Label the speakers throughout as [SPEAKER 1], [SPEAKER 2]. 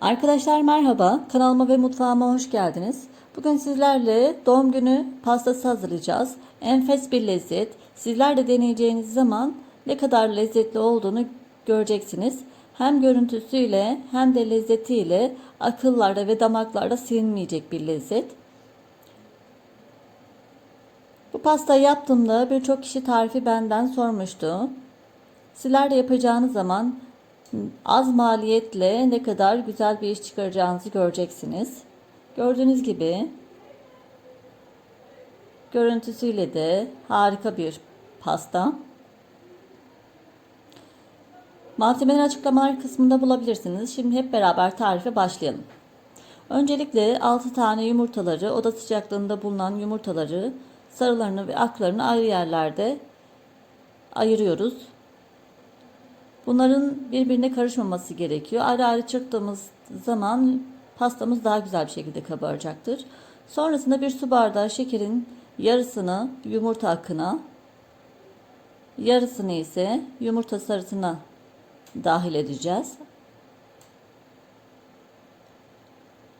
[SPEAKER 1] Arkadaşlar merhaba, kanalıma ve mutfağıma hoş geldiniz. Bugün sizlerle doğum günü pastası hazırlayacağız. Enfes bir lezzet. Sizler de deneyeceğiniz zaman ne kadar lezzetli olduğunu göreceksiniz. Hem görüntüsüyle hem de lezzetiyle akıllarda ve damaklarda silinmeyecek bir lezzet. Bu pastayı yaptığımda birçok kişi tarifi benden sormuştu. Sizler de yapacağınız zaman az maliyetle ne kadar güzel bir iş çıkaracağınızı göreceksiniz. Gördüğünüz gibi görüntüsüyle de harika bir pasta. Malzemeleri açıklamalar kısmında bulabilirsiniz. Şimdi hep beraber tarife başlayalım. Öncelikle 6 tane yumurtaları, oda sıcaklığında bulunan yumurtaları, sarılarını ve aklarını ayrı yerlerde ayırıyoruz. Bunların birbirine karışmaması gerekiyor. Ayrı ayrı çırptığımız zaman pastamız daha güzel bir şekilde kabaracaktır. Sonrasında bir su bardağı şekerin yarısını yumurta akına, yarısını ise yumurta sarısına dahil edeceğiz.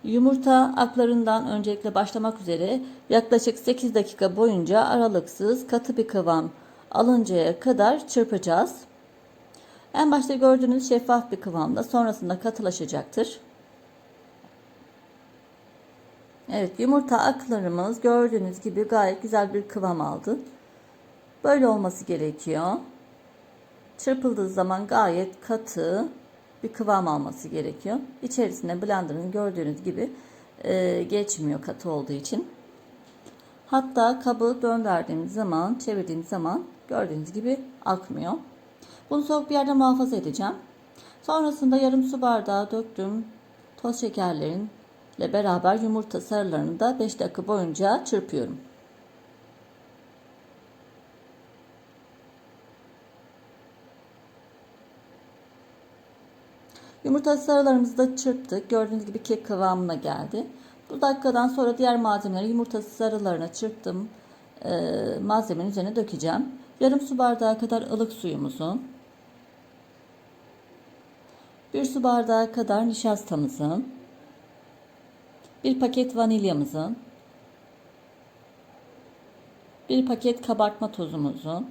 [SPEAKER 1] Yumurta aklarından öncelikle başlamak üzere yaklaşık 8 dakika boyunca aralıksız katı bir kıvam alıncaya kadar çırpacağız. En başta gördüğünüz şeffaf bir kıvamda sonrasında katılaşacaktır. Evet yumurta aklarımız gördüğünüz gibi gayet güzel bir kıvam aldı. Böyle olması gerekiyor. Çırpıldığı zaman gayet katı bir kıvam alması gerekiyor. İçerisine blenderın gördüğünüz gibi e, geçmiyor katı olduğu için. Hatta kabı döndürdüğümüz zaman, çevirdiğimiz zaman gördüğünüz gibi akmıyor. Bunu soğuk bir yerde muhafaza edeceğim. Sonrasında yarım su bardağı döktüm toz şekerlerin ile beraber yumurta sarılarını da 5 dakika boyunca çırpıyorum. Yumurta sarılarımızı da çırptık. Gördüğünüz gibi kek kıvamına geldi. Bu dakikadan sonra diğer malzemeleri yumurta sarılarına çırptım. E, malzemenin üzerine dökeceğim. Yarım su bardağı kadar ılık suyumuzu, bir su bardağı kadar nişastamızın, bir paket vanilyamızın, bir paket kabartma tozumuzun,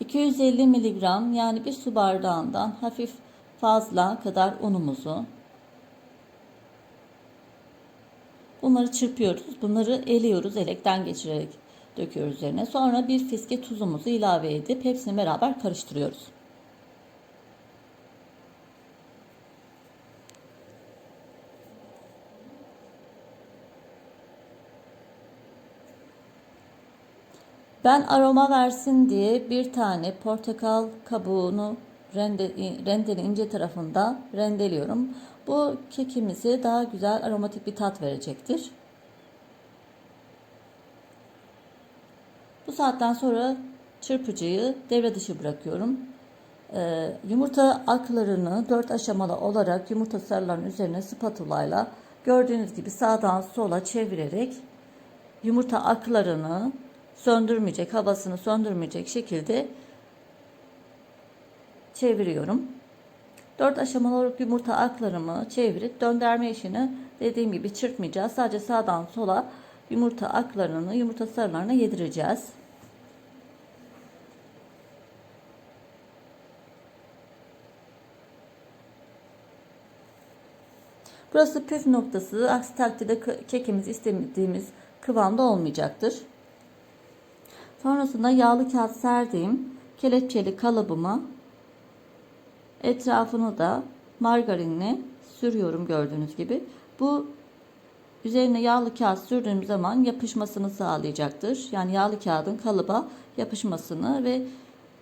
[SPEAKER 1] 250 miligram yani bir su bardağından hafif fazla kadar unumuzu, bunları çırpıyoruz. Bunları eliyoruz, elekten geçirerek döküyoruz üzerine. Sonra bir fiske tuzumuzu ilave edip hepsini beraber karıştırıyoruz. Ben aroma versin diye bir tane portakal kabuğunu rende, rendenin ince tarafında rendeliyorum. Bu kekimizi daha güzel aromatik bir tat verecektir. Bu saatten sonra çırpıcıyı devre dışı bırakıyorum. Ee, yumurta aklarını dört aşamalı olarak yumurta sarılarının üzerine spatula ile gördüğünüz gibi sağdan sola çevirerek yumurta aklarını söndürmeyecek, havasını söndürmeyecek şekilde çeviriyorum. Dört aşamalı olarak yumurta aklarımı çevirip döndürme işini dediğim gibi çırpmayacağız. Sadece sağdan sola yumurta aklarını yumurta sarılarına yedireceğiz. Burası püf noktası. Aksi takdirde kekimiz istemediğimiz kıvamda olmayacaktır. Sonrasında yağlı kağıt serdiğim kelepçeli kalıbıma etrafını da margarinle sürüyorum gördüğünüz gibi. Bu üzerine yağlı kağıt sürdüğüm zaman yapışmasını sağlayacaktır. Yani yağlı kağıdın kalıba yapışmasını ve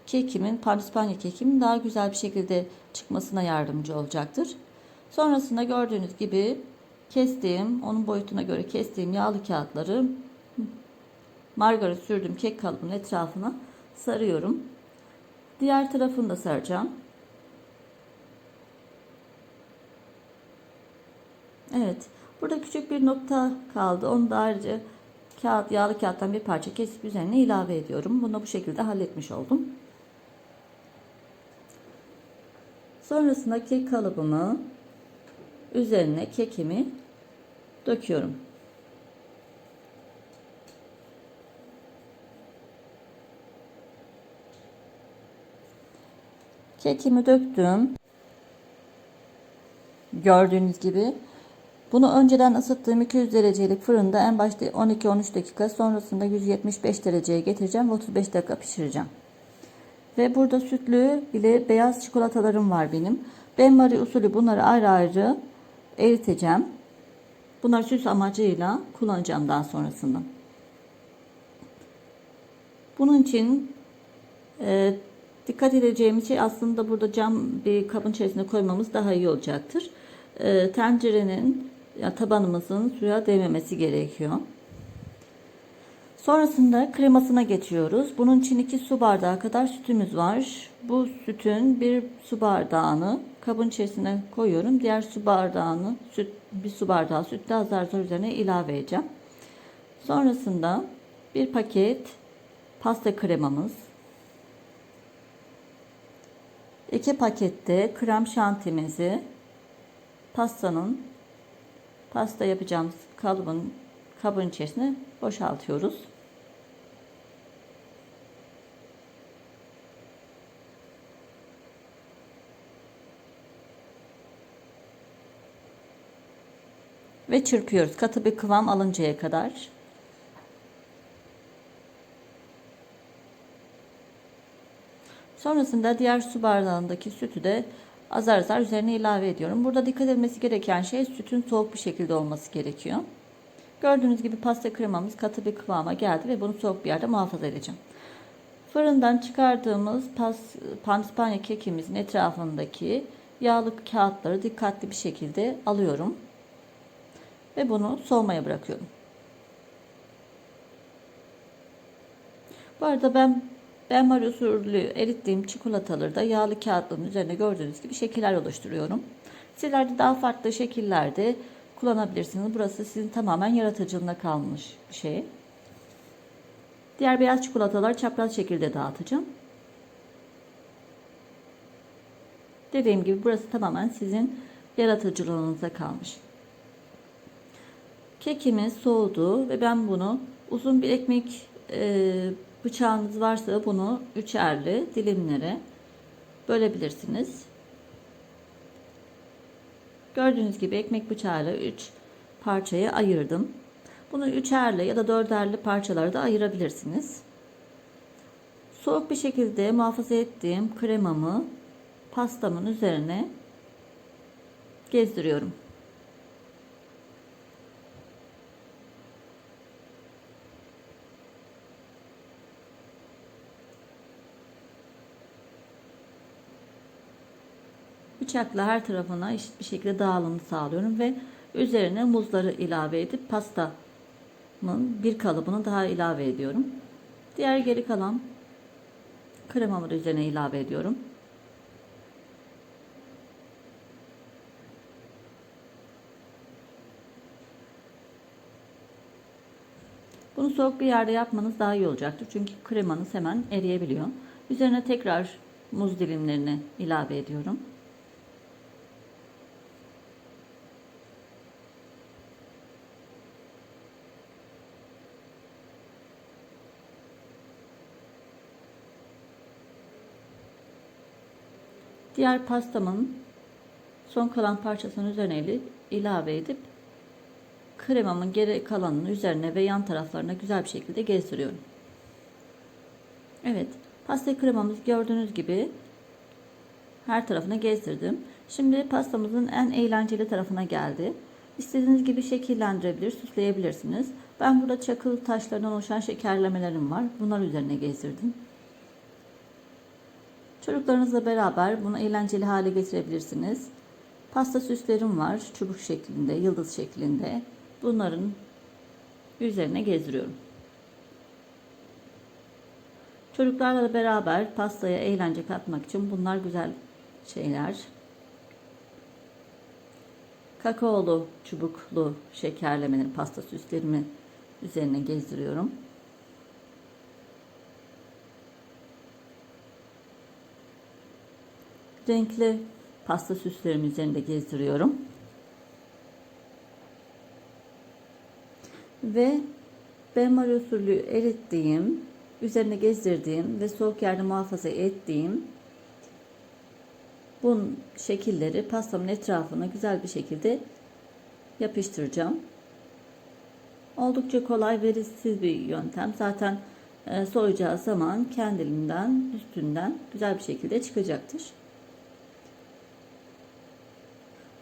[SPEAKER 1] kekimin, pandispanya kekimin daha güzel bir şekilde çıkmasına yardımcı olacaktır. Sonrasında gördüğünüz gibi kestiğim, onun boyutuna göre kestiğim yağlı kağıtları margarin sürdüğüm kek kalıbının etrafına sarıyorum. Diğer tarafını da saracağım. Evet. Burada küçük bir nokta kaldı. Onu da ayrıca kağıt, yağlı kağıttan bir parça kesip üzerine ilave ediyorum. Bunu bu şekilde halletmiş oldum. Sonrasında kek kalıbımı üzerine kekimi döküyorum. Kekimi döktüm. Gördüğünüz gibi. Bunu önceden ısıttığım 200 derecelik fırında en başta 12-13 dakika sonrasında 175 dereceye getireceğim ve 35 dakika pişireceğim. Ve burada sütlü ile beyaz çikolatalarım var benim. Ben Marie usulü bunları ayrı ayrı eriteceğim. Bunları süs amacıyla kullanacağım daha sonrasında. Bunun için e, dikkat edeceğimiz şey aslında burada cam bir kabın içerisine koymamız daha iyi olacaktır. E, tencerenin ya tabanımızın suya değmemesi gerekiyor. Sonrasında kremasına geçiyoruz. Bunun için 2 su bardağı kadar sütümüz var. Bu sütün bir su bardağını kabın içerisine koyuyorum. Diğer su bardağını süt bir su bardağı sütle azar azar üzerine ilave edeceğim. Sonrasında bir paket pasta kremamız. 2 pakette krem şantimizi pastanın pasta yapacağımız kalıbın kabın içerisine boşaltıyoruz. Ve çırpıyoruz katı bir kıvam alıncaya kadar. Sonrasında diğer su bardağındaki sütü de azar azar üzerine ilave ediyorum. Burada dikkat edilmesi gereken şey sütün soğuk bir şekilde olması gerekiyor. Gördüğünüz gibi pasta kremamız katı bir kıvama geldi ve bunu soğuk bir yerde muhafaza edeceğim. Fırından çıkardığımız pas, pandispanya kekimizin etrafındaki yağlı kağıtları dikkatli bir şekilde alıyorum. Ve bunu soğumaya bırakıyorum. Bu arada ben ben Mario usulü erittiğim çikolataları da yağlı kağıtların üzerine gördüğünüz gibi şekiller oluşturuyorum. Sizler de daha farklı şekillerde kullanabilirsiniz. Burası sizin tamamen yaratıcılığına kalmış bir şey. Diğer beyaz çikolataları çapraz şekilde dağıtacağım. Dediğim gibi burası tamamen sizin yaratıcılığınıza kalmış. Kekimiz soğudu ve ben bunu uzun bir ekmek e, bıçağınız varsa bunu üçerli dilimlere bölebilirsiniz. Gördüğünüz gibi ekmek bıçağıyla 3 parçaya ayırdım. Bunu üçerli ya da dörderli parçalara da ayırabilirsiniz. Soğuk bir şekilde muhafaza ettiğim kremamı pastamın üzerine gezdiriyorum. Bıçakla her tarafına eşit bir şekilde dağılımını sağlıyorum ve üzerine muzları ilave edip pastamın bir kalıbını daha ilave ediyorum. Diğer geri kalan kremamı üzerine ilave ediyorum. Bunu soğuk bir yerde yapmanız daha iyi olacaktır. Çünkü kremanız hemen eriyebiliyor. Üzerine tekrar muz dilimlerini ilave ediyorum. Diğer pastamın son kalan parçasının üzerine ilave edip kremamın geri kalanını üzerine ve yan taraflarına güzel bir şekilde gezdiriyorum. Evet, pasta kremamız gördüğünüz gibi her tarafına gezdirdim. Şimdi pastamızın en eğlenceli tarafına geldi. İstediğiniz gibi şekillendirebilir, süsleyebilirsiniz. Ben burada çakıl taşlarından oluşan şekerlemelerim var. Bunlar üzerine gezdirdim. Çocuklarınızla beraber bunu eğlenceli hale getirebilirsiniz. Pasta süslerim var. Çubuk şeklinde, yıldız şeklinde. Bunların üzerine gezdiriyorum. Çocuklarla da beraber pastaya eğlence katmak için bunlar güzel şeyler. Kakaolu çubuklu şekerlemeleri pasta süslerimi üzerine gezdiriyorum. renkli pasta süslerim üzerinde gezdiriyorum. Ve benmari usulü erittiğim, üzerine gezdirdiğim ve soğuk yerde muhafaza ettiğim bu şekilleri pastamın etrafına güzel bir şekilde yapıştıracağım. Oldukça kolay ve risksiz bir yöntem. Zaten e, soyacağı zaman kendiliğinden üstünden güzel bir şekilde çıkacaktır.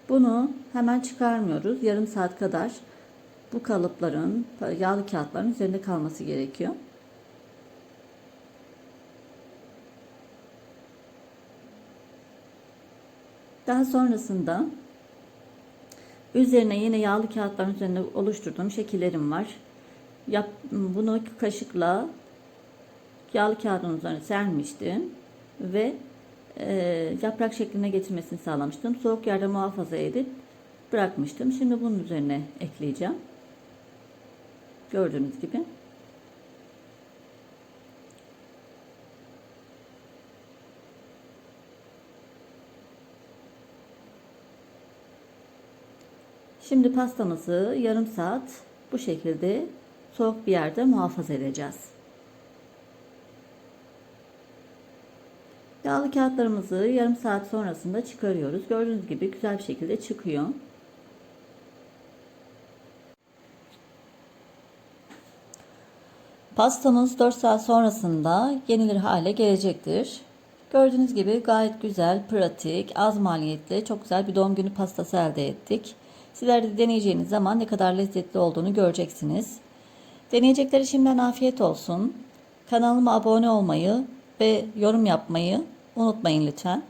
[SPEAKER 1] Bunu hemen çıkarmıyoruz. Yarım saat kadar bu kalıpların, yağlı kağıtların üzerinde kalması gerekiyor. Daha sonrasında üzerine yine yağlı kağıtların üzerine oluşturduğum şekillerim var. Yap, bunu kaşıkla yağlı kağıdın üzerine sermiştim ve e, yaprak şekline getirmesini sağlamıştım. Soğuk yerde muhafaza edip bırakmıştım. Şimdi bunun üzerine ekleyeceğim. Gördüğünüz gibi. Şimdi pastamızı yarım saat bu şekilde soğuk bir yerde muhafaza edeceğiz. Yağlı kağıtlarımızı yarım saat sonrasında çıkarıyoruz. Gördüğünüz gibi güzel bir şekilde çıkıyor. Pastamız 4 saat sonrasında yenilir hale gelecektir. Gördüğünüz gibi gayet güzel, pratik, az maliyetli, çok güzel bir doğum günü pastası elde ettik. Sizler de deneyeceğiniz zaman ne kadar lezzetli olduğunu göreceksiniz. Deneyecekleri şimdiden afiyet olsun. Kanalıma abone olmayı ve yorum yapmayı unutmayın lütfen.